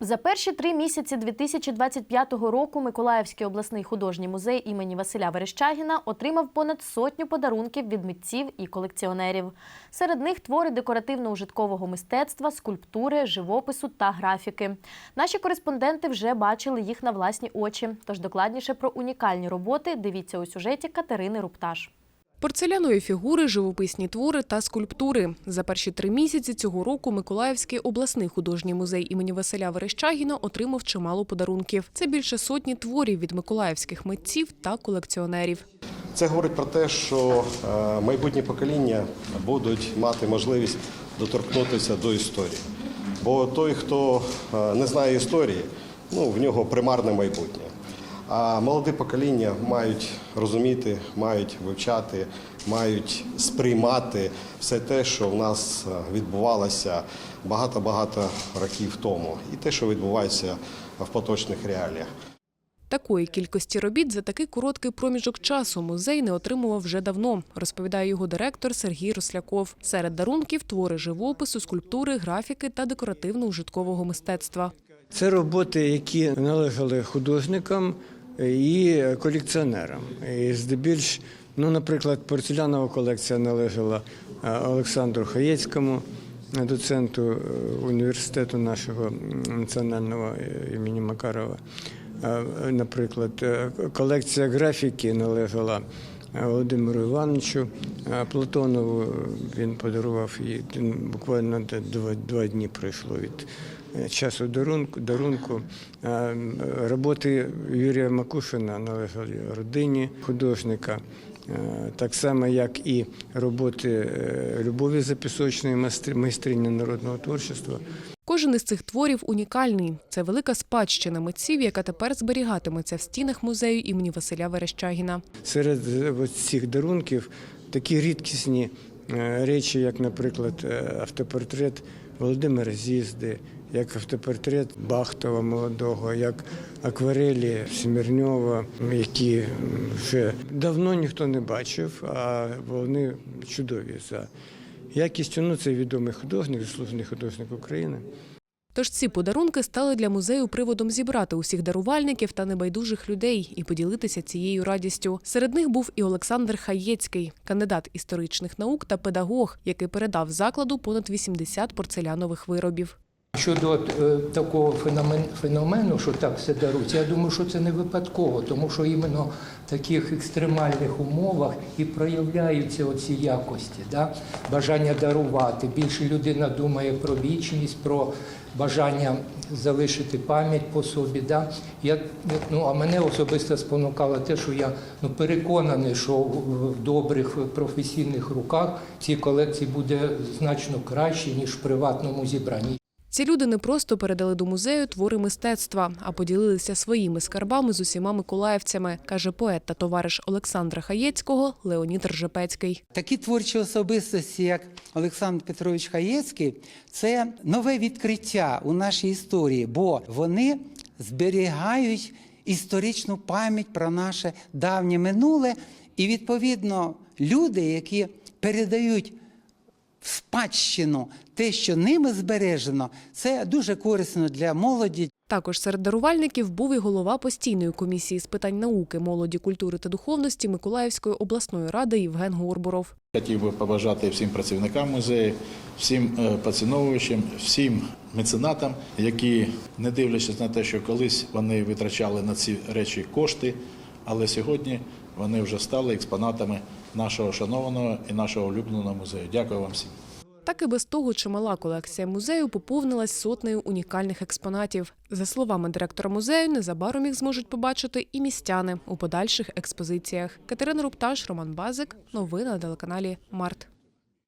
За перші три місяці 2025 року Миколаївський обласний художній музей імені Василя Верещагіна отримав понад сотню подарунків від митців і колекціонерів. Серед них твори декоративно-ужиткового мистецтва, скульптури, живопису та графіки. Наші кореспонденти вже бачили їх на власні очі. Тож докладніше про унікальні роботи дивіться у сюжеті Катерини Рупташ. Порцелянові фігури, живописні твори та скульптури. За перші три місяці цього року Миколаївський обласний художній музей імені Василя Верещагіна отримав чимало подарунків. Це більше сотні творів від миколаївських митців та колекціонерів. Це говорить про те, що е, майбутні покоління будуть мати можливість доторкнутися до історії. Бо той, хто е, не знає історії, ну, в нього примарне майбутнє. А молоде покоління мають розуміти, мають вивчати, мають сприймати все те, що в нас е, відбувалося багато-багато років тому, і те, що відбувається в поточних реаліях. Такої кількості робіт за такий короткий проміжок часу музей не отримував вже давно, розповідає його директор Сергій Росляков. Серед дарунків твори живопису, скульптури, графіки та декоративно-ужиткового мистецтва. Це роботи, які належали художникам і колекціонерам. І здебільш, ну, наприклад, порцелянова колекція належала е, Олександру Хаєцькому, доценту е, університету нашого національного е, імені Макарова. Е, Наприклад, е, колекція графіки належала е, Володимиру Івановичу е, Платонову. Він подарував її буквально два, два дні пройшло від е, часу дарунку. дарунку. Е, Роботи Юрія Макушина належали родині художника. Е, Так само, як і роботи е, Любові Запісочної, майстри- майстрині народного творчества. Кожен із цих творів унікальний. Це велика спадщина митців, яка тепер зберігатиметься в стінах музею імені Василя Верещагіна. Серед е, цих дарунків такі рідкісні е, речі, як, наприклад, е, автопортрет Володимира Зізди, як автопортрет Бахтова молодого, як акварелі Смірньова, які вже давно ніхто не бачив, а вони чудові за якістю. Ну, це відомий художник, заслужений художник України. Тож ці подарунки стали для музею приводом зібрати усіх дарувальників та небайдужих людей і поділитися цією радістю. Серед них був і Олександр Хаєцький, кандидат історичних наук та педагог, який передав закладу понад 80 порцелянових виробів. Щодо е, такого феномен, феномену, що так все дарується, я думаю, що це не випадково, тому що іменно в таких екстремальних умовах і проявляються оці якості, да? бажання дарувати. Більше людина думає про вічність, про бажання залишити пам'ять по собі. Да? Я, ну, а мене особисто спонукало те, що я ну, переконаний, що в добрих професійних руках ці колекції буде значно краще, ніж в приватному зібранні. Ці люди не просто передали до музею твори мистецтва, а поділилися своїми скарбами з усіма миколаївцями, каже поет та товариш Олександра Хаєцького Леонід Ржепецький. Такі творчі особистості, як Олександр Петрович Хаєцький, це нове відкриття у нашій історії, бо вони зберігають історичну пам'ять про наше давнє минуле, і відповідно люди, які передають спадщину те, що ними збережено, це дуже корисно для молоді, Також серед дарувальників був і голова постійної комісії з питань науки, молоді, культури та духовності Миколаївської обласної ради Євген Горбуров. Хотів би побажати всім працівникам музею, всім е, поціновувачам, всім меценатам, які, не дивлячись на те, що колись вони витрачали на ці речі кошти, але сьогодні вони вже стали експонатами нашого шанованого і нашого улюбленого музею. Дякую вам всім. Так і без того чимала колекція музею поповнилась сотнею унікальних експонатів. За словами директора музею, незабаром їх зможуть побачити і містяни у подальших експозиціях. Катерина Рупташ, Роман Базик. Новини на телеканалі Март.